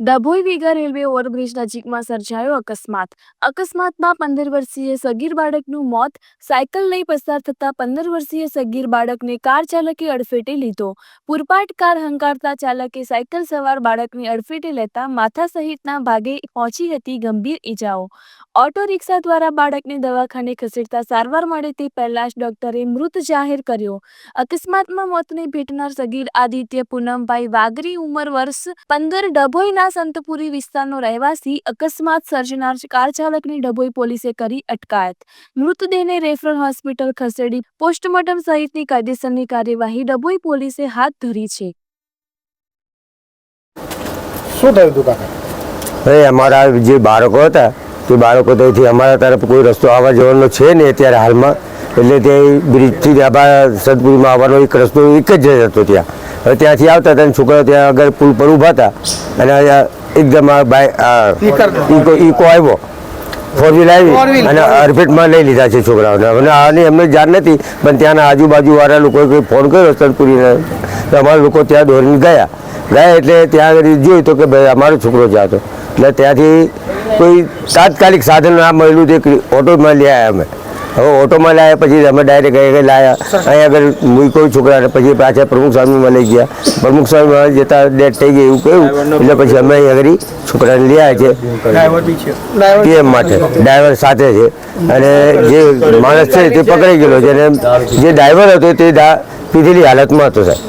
ડભોઈ વીઘા railway overbridge નજીકમાં સર્જાયો અકસ્માત. અકસ્માતમાં પંદર વર્ષીય સગીર બાળકનું મોત, સાયકલ લઈ પસાર થતા પંદર વર્ષીય સગીર બાળકને કાર ચાલકે અડફેટે લીધો. પૂરપાટ કાર હંકારતા ચાલકે સાયકલ સવાર બાળકને અડફેટે લેતા માથા સહિતના ભાગે પહોંચી હતી ગંભીર ઈજાઓ. ઓટો રિક્ષા દ્વારા બાળકને દવાખાને ખસેડતા સારવાર મળે તે પહેલા જ ડોક્ટરે મૃત જાહેર કર્યો. અકસ્માતમાં મોતને ભેટનાર સગીર આદિત્ય પૂનમભાઈ વાગરી ઉંમર વર્ષ પંદર ડભોઈના સંતપુરી વિસ્તારનો રહેવાસી અકસ્માત સર્જનાર કાર ચાલકની ડભોઈ પોલીસે કરી અટકાયત. મૃતદેહને રેફરલ હોસ્પિટલ ખસેડી પોસ્ટમોર્ટમ સહિતની કાયદેસરની કાર્યવાહી ડભોઈ પોલીસે હાથ ધરી છે. શું થયું હતું કાકા? ભાઈ અમારા જે બાળકો હતા તે બાળકો તો અમારા તરફ કોઈ રસ્તો આવવા જવાનો છે નહીં અત્યારે હાલમાં. એટલે તે બ્રિજથી આપણા સદપુરીમાં આવવાનો એક રસ્તો એક જ હતો ત્યાં. હવે ત્યાંથી આવતા હતા અને છોકરાઓ ત્યાં આગળ પુલ પર ઊભા હતા. અને એકદમ આ બાઇક ઈકો આવ્યો. ફોર વ્હીલ આવી. અને four લઈ લીધા છે છોકરાઓને. અને આની એમને જાણ નથી પણ ત્યાંના આજુબાજુવાળા લોકોએ કોઈ ફોન કર્યો સદપુરીને તો અમારા લોકો ત્યાં દોરીને ગયા. ગયા એટલે ત્યાં આગળ જોયું તો કે ભાઈ અમારો છોકરો જ હતો. એટલે ત્યાંથી કોઈ તાત્કાલિક સાધન ના મળેલું તે ઓટોમાં લઈ આવ્યા અમે. હવે ઓટોમાં લાવ્યા પછી અમે ડાયરેક્ટ અહીં લાવ્યા અહીં આગળ મૂક્યો છોકરાને પછી પાછા પ્રમુખ સ્વામીમાં લઈ ગયા. પ્રમુખ સ્વામીમાં જતા ડેટ થઈ ગઈ એવું કહ્યું. એટલે પછી અમે અહીંયા આગળ છોકરાને લઈ આવ્યા છે. પીએમ માટે. ડ્રાઈવર સાથે છે. અને જે માણસ છે તે પકડાઈ ગયેલો છે. અને જે ડ્રાઈવર હતો તે દા પીધેલી હાલતમાં હતો સાહેબ.